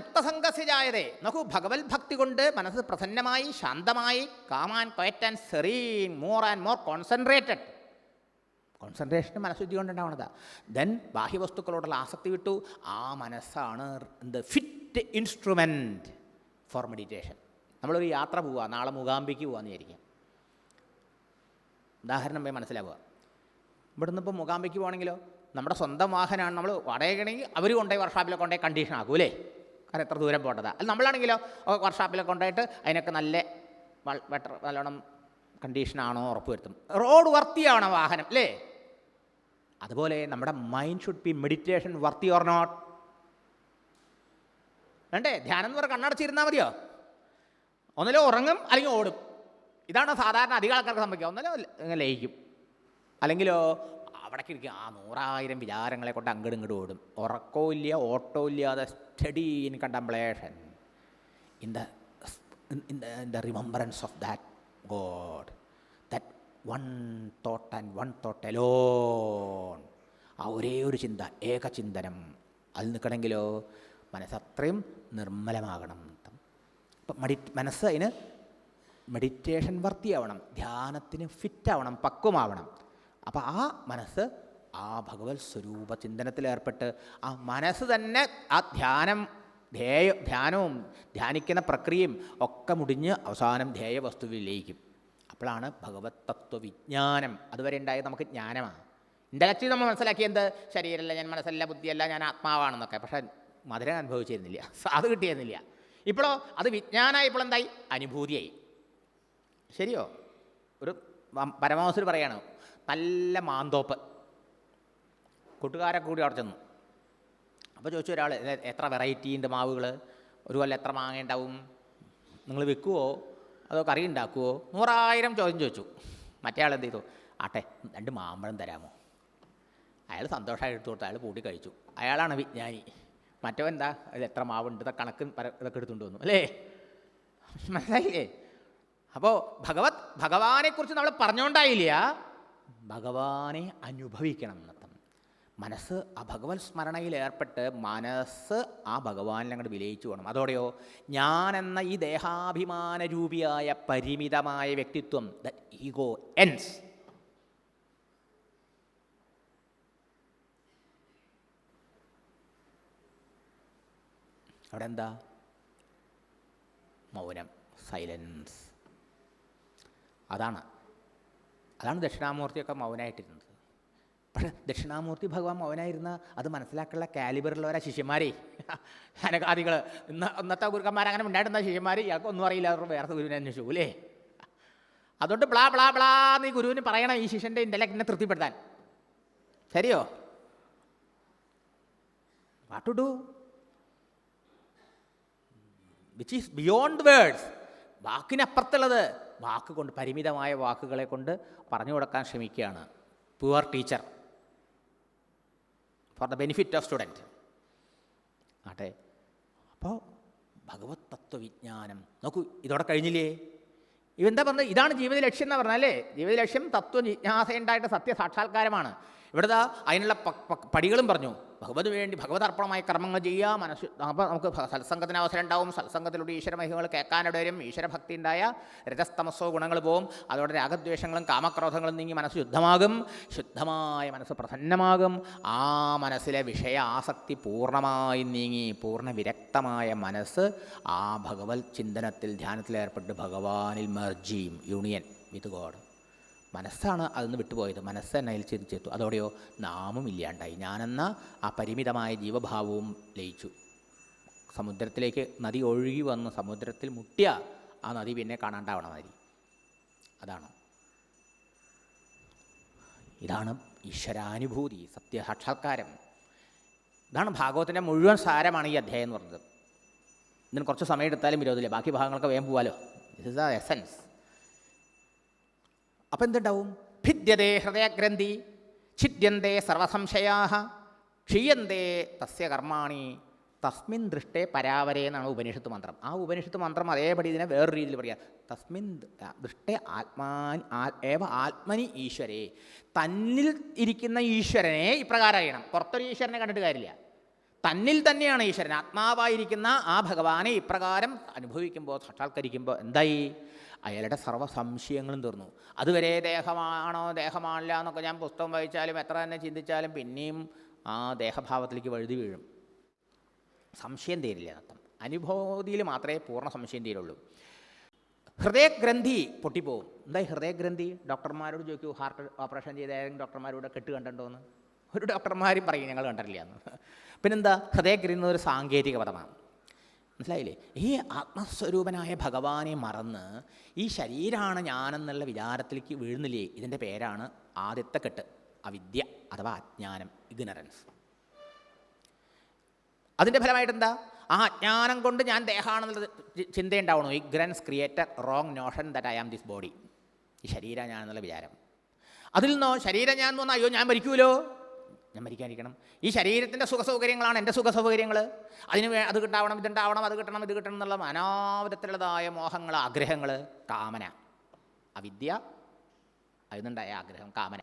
മുക്തസംഗസ്യജായതേ നോക്കൂ ഭഗവത് ഭക്തി കൊണ്ട് മനസ്സ് പ്രസന്നമായി ശാന്തമായി calm and quiet and serene more and more concentrated concentration മനസ്സുദ്ധി കൊണ്ടുണ്ടാവണതാ. ദെൻ ബാഹ്യവസ്തുക്കളോടുള്ള ആസക്തി വിട്ടു. ആ മനസ്സാണ് the fit instrument for meditation നമ്മളൊരു യാത്ര പോവുക നാളെ മൂകാംബിക്ക് പോകാമെന്ന് വിചാരിക്കാം. ഉദാഹരണം പോയി മനസ്സിലാവുക. ഇവിടുന്ന് ഇപ്പോൾ മൂകാംബിക്ക് പോകണമെങ്കിലോ? നമ്മുടെ സ്വന്തം വാഹനമാണ് നമ്മൾ വടയുകയാണെങ്കിൽ അവർ കൊണ്ടുപോയി വർക്ക്ഷോപ്പിലൊക്കെ കൊണ്ടുപോയി കണ്ടീഷൻ ആക്കും അല്ലേ കാരണം എത്ര ദൂരം പോകേണ്ടതാണ് അത് നമ്മളാണെങ്കിലോ വർക്ക്ഷോപ്പിലൊക്കെ കൊണ്ടായിട്ട് അതിനൊക്കെ നല്ല ബെറ്റർ നല്ലോണം കണ്ടീഷനാണോ ഉറപ്പ് വരുത്തും റോഡ് വർത്തിയാവണം വാഹനം അല്ലേ? അതുപോലെ നമ്മുടെ mind should be meditation worthy or not വേണ്ടേ? ധ്യാനം എന്ന് പറഞ്ഞാൽ കണ്ണടച്ചിരുന്നാൽ മതിയോ? ഒന്നിലോ ഉറങ്ങും അല്ലെങ്കിൽ ഓടും. ഇതാണ് സാധാരണ അധികം ആൾക്കാർക്ക് സംഭവിക്കുക. ഒന്നിലോ ഇങ്ങനെ ലയിക്കും. അല്ലെങ്കിലോ അവിടേക്ക് ഇരിക്കും. ആ നൂറായിരം വിചാരങ്ങളെ കൊണ്ട് അങ്ങോട്ടും ഇങ്ങോട്ടും ഓടും. ഉറക്കവും ഇല്ല ഓട്ടവും ഇല്ലാതെ study in contemplation in the in the in the remembrance of that God that one thought and one thought alone ആ ഒരേ ഒരു ചിന്ത ഏകചിന്തനം അതിൽ നിൽക്കണമെങ്കിലോ? മനസ്സത്രയും നിർമ്മലമാകണം. അപ്പം മെഡി മനസ്സ് അതിന് മെഡിറ്റേഷൻ വർത്തിയാവണം ധ്യാനത്തിന് ഫിറ്റാവണം പക്വമാവണം. അപ്പോൾ ആ മനസ്സ് ആ ഭഗവത് സ്വരൂപ ചിന്തനത്തിലേർപ്പെട്ട് ആ മനസ്സ് തന്നെ ആ ധ്യാനം ധ്യേയ ധ്യാനവും ധ്യാനിക്കുന്ന പ്രക്രിയയും ഒക്കെ മുടിഞ്ഞ് അവസാനം ധ്യേയ വസ്തുവിൽ ലയിക്കും അപ്പോഴാണ് ഭഗവത് തത്വവിജ്ഞാനം അതുവരെ ഉണ്ടായത് നമുക്ക് ജ്ഞാനമാണ് ഇന്റലക്ച്വലി നമ്മൾ മനസ്സിലാക്കി എന്ത്? ശരീരമല്ല ഞാൻ മനസ്സല്ല ബുദ്ധിയല്ല ഞാൻ ആത്മാവാണെന്നൊക്കെ. പക്ഷേ മധുരം അനുഭവിച്ചിരുന്നില്ല. അത് കിട്ടിയിരുന്നില്ല. ഇപ്പോഴോ അത് വിജ്ഞാനമായി ഇപ്പോൾ എന്തായി? അനുഭൂതിയായി. ശരിയോ? ഒരു പരമാവസ്ഥ പറയാണ് നല്ല മാന്തോപ്പ്. കൂട്ടുകാരെ കൂടി അവിടെ ചെന്നു. അപ്പോൾ ചോദിച്ചു ഒരാൾ "ഇത് എത്ര വെറൈറ്റി ഉണ്ട് മാവുകൾ ഒരു കൊല്ലം എത്ര മാങ്ങ ഉണ്ടാവും നിങ്ങൾ വിൽക്കുവോ അതോ കറി ഉണ്ടാക്കുവോ നൂറായിരം ചോദ്യം ചോദിച്ചു. മറ്റേ ആൾ എന്ത് ചെയ്തു? ആട്ടെ രണ്ട് മാമ്പഴം തരാമോ? അയാൾ സന്തോഷമായി എടുത്തു കൊടുത്തു. അയാൾ കൂട്ടി കഴിച്ചു. അയാളാണ് വിജ്ഞാനി. മറ്റവൻ എന്താ? അതിൽ എത്ര മാവുണ്ട്? ഇതൊക്കെ കണക്ക് ഇതൊക്കെ എടുത്തുകൊണ്ട് വന്നു. അല്ലേ? മനസ്സിലായില്ലേ? അപ്പോൾ ഭഗവത് ഭഗവാനെക്കുറിച്ച് നമ്മൾ പറഞ്ഞുകൊണ്ടായില്ല ഭഗവാനെ അനുഭവിക്കണം എന്നർത്ഥം മനസ്സ് ആ ഭഗവത് സ്മരണയിൽ ഏർപ്പെട്ട് മനസ്സ് ആ ഭഗവാനിൽ അങ്ങോട്ട് വിലയിച്ചു പോകണം. അതോടെയോ ഞാൻ എന്ന ഈ ദേഹാഭിമാന രൂപിയായ പരിമിതമായ വ്യക്തിത്വം ദ ഈഗോ എൻസ് അവിടെ എന്താ? മൗനം സൈലൻസ് അതാണ് അതാണ് ദക്ഷിണാമൂർത്തിയൊക്കെ മൗനായിട്ടിരുന്നത്. പക്ഷേ ദക്ഷിണാമൂർത്തി ഭഗവാൻ മൗനായിരുന്ന അത് മനസ്സിലാക്കാനുള്ള കാലിബറുള്ളവരാ ശിഷ്യന്മാരെ. അനകാദികൾ ഇന്ന് ഇന്നത്തെ ഗുരുക്കന്മാർ അങ്ങനെ ഉണ്ടായിരുന്ന ശിഷ്യന്മാർ ഇയാൾക്ക് ഒന്നും അറിയില്ല. അവർ വേറെ ഗുരുവിനെ അന്വേഷിച്ചു അല്ലേ? അതുകൊണ്ട് ബ്ലാ ബ്ലാ ബ്ലാ എന്ന് ഈ ഗുരുവിന് പറയണം ഈ ശിഷ്യന്റെ ഇന്റലക്റ്റിനെ തൃപ്തിപ്പെടുത്താൻ. ശരിയോ? What to do which is beyond words വാക്കിനപ്പുറത്തുള്ളത് വാക്ക് കൊണ്ട് പരിമിതമായ വാക്കുകളെ കൊണ്ട് പറഞ്ഞു കൊടുക്കാൻ ശ്രമിക്കുകയാണ്. Poor teacher for the benefit of student ആട്ടെ. അപ്പോൾ ഭഗവത് തത്വവിജ്ഞാനം. നോക്കൂ ഇതോടെ കഴിഞ്ഞില്ലേ? ഇവെന്താ പറഞ്ഞത്? ഇതാണ് ജീവിത ലക്ഷ്യം എന്ന് പറഞ്ഞാൽ അല്ലേ? ജീവിത ലക്ഷ്യം തത്വ ജിജ്ഞാസയുണ്ടായിട്ട് സത്യസാക്ഷാത്കാരമാണ്. ഇവിടുത്തെ അതിനുള്ള പടികളും പറഞ്ഞു. ഭഗവത് വേണ്ടി ഭഗവതർപ്പണമായ കർമ്മങ്ങൾ ചെയ്യുക മനസ്സ് അപ്പോൾ നമുക്ക് സത്സംഗത്തിന് അവസരം ഉണ്ടാവും. സത്സംഗത്തിലൂടെ ഈശ്വര മഹിമകൾ കേൾക്കാനിട വരും ഈശ്വരഭക്തി ഉണ്ടായ രജസ്തമസോ ഗുണങ്ങൾ പോവും. അതോടെ രാഗദ്വേഷങ്ങളും കാമക്രോധങ്ങളും നീങ്ങി മനസ്സ് ശുദ്ധമാകും. ശുദ്ധമായ മനസ്സ് പ്രസന്നമാകും. ആ മനസ്സിലെ വിഷയ ആസക്തി പൂർണമായി നീങ്ങി പൂർണ വിരക്തമായ മനസ്സ് ആ ഭഗവത് ചിന്തനത്തിൽ ധ്യാനത്തിലേർപ്പെട്ട് ഭഗവാനിൽ മർജിയും യൂണിയൻ വിത്ത് ഗോഡ് മനസ്സാണ് അതിന്ന് വിട്ടുപോയത്. മനസ്സ് എന്നതിൽ ചിന്തിച്ചെത്തു അതോടെയോ നാമം ഇല്ലാണ്ടായി. ഞാനെന്ന ആ പരിമിതമായ ജീവഭാവവും ലയിച്ചു. സമുദ്രത്തിലേക്ക് നദി ഒഴുകി വന്ന്. സമുദ്രത്തിൽ മുട്ടിയ ആ നദി പിന്നെ കാണാണ്ടാവണ അതാണ്. ഇതാണ് ഈശ്വരാനുഭൂതി സത്യസാക്ഷാത്കാരം. ഇതാണ് ഭാഗവത്തിന്റെ മുഴുവൻ സാരമാണ് ഈ അധ്യായം എന്ന് പറഞ്ഞത്. ഇതിന് കുറച്ച് സമയം എടുത്താലും വിരോധമില്ല. ബാക്കി ഭാഗങ്ങളൊക്കെ വേഗം പോവാലോ. ദിസ് ഇസ് ദ എസൻസ് അപ്പം എന്തുണ്ടാവും? ഭിദ്യതേ ഹൃദയഗ്രന്ഥി ഛിദ്യന്തേ സർവസംശയാ ക്ഷീയന്തേ തസ്യ കർമാണി തസ്മിൻ ദൃഷ്ടേ പരാവരേ എന്നാണ് ഉപനിഷത്ത് മന്ത്രം. ആ ഉപനിഷത്ത് മന്ത്രം അതേപടി ഇതിനെ വേറൊരു രീതിയിൽ പറയാം. തസ്മിൻ ദൃഷ്ടേ ആത്മാൻ ഏവ ആത്മനി ഈശ്വരേ. തന്നിൽ ഇരിക്കുന്ന ഈശ്വരനെ ഇപ്രകാരം അറിയണം. പുറത്തൊരു ഈശ്വരനെ കണ്ടിട്ട് കാര്യമില്ല. തന്നിൽ തന്നെയാണ് ഈശ്വരൻ. ആത്മാവായിരിക്കുന്ന ആ ഭഗവാനെ ഇപ്രകാരം അനുഭവിക്കുമ്പോൾ സാക്ഷാത്കരിക്കുമ്പോൾ എന്തായി? അയാളുടെ സർവ സംശയങ്ങളും തീർന്നു. അതുവരെ ദേഹമാണോ ദേഹമാണില്ല എന്നൊക്കെ ഞാൻ പുസ്തകം വായിച്ചാലും എത്ര തന്നെ ചിന്തിച്ചാലും പിന്നെയും ആ ദേഹഭാവത്തിലേക്ക് വഴുതി വീഴും. സംശയം തീരില്ല അർത്ഥം അനുഭൂതിയിൽ മാത്രമേ പൂർണ സംശയം തീരുള്ളൂ. ഹൃദയഗ്രന്ഥി പൊട്ടിപ്പോവും. എന്തായി ഹൃദയഗ്രന്ഥി? ഡോക്ടർമാരോട് ചോദിക്കൂ ഹാർട്ട് ഓപ്പറേഷൻ ചെയ്ത ഏതെങ്കിലും ഡോക്ടർമാരോട് കെട്ട് കണ്ടിട്ടുണ്ടോയെന്ന് ഒരു ഡോക്ടർമാരും പറയും ഞങ്ങൾ കണ്ടിട്ടില്ല എന്ന്. പിന്നെന്താ? ഹൃദയഗ്രന്ഥി ഒരു സാങ്കേതിക പദമാണ്. മനസ്സിലായില്ലേ? ഈ ആത്മസ്വരൂപനായ ഭഗവാനെ മറന്ന് ഈ ശരീരമാണ് ഞാനെന്നുള്ള വിചാരത്തിലേക്ക് വീഴുന്നില്ലേ? ഇതിന്റെ പേരാണ് ആദ്യത്തെ കെട്ട് അവിദ്യ അഥവാ അജ്ഞാനം ഇഗ്നറൻസ്. അതിന്റെ ഫലമായിട്ട് എന്താ ആ അജ്ഞാനം കൊണ്ട് ഞാൻ ദേഹാണെന്നുള്ള ചി- ചിന്തയുണ്ടാവണു. Ignorance creator wrong notion that I am this body. ഈ ശരീരം ഞാനെന്നുള്ള വിചാരം. അതിൽ നിന്നോ ശരീരം ഞാൻ എന്ന് പറഞ്ഞാൽ അയ്യോ ഞാൻ മരിക്കുമല്ലോ ഞാൻ മരിക്കാതിരിക്കണം ഈ ശരീരത്തിന്റെ സുഖസൗകര്യങ്ങളാണ് എന്റെ സുഖസൗകര്യങ്ങൾ. അതിന് വേ അത് കിട്ടാവണം ഇതുണ്ടാവണം അത് കിട്ടണം ഇത് കിട്ടണം എന്നുള്ള അനാവിധത്തിലുള്ളതായ മോഹങ്ങൾ ആഗ്രഹങ്ങൾ കാമന. അവിദ്യ അതിനുണ്ടായ ആഗ്രഹം കാമന.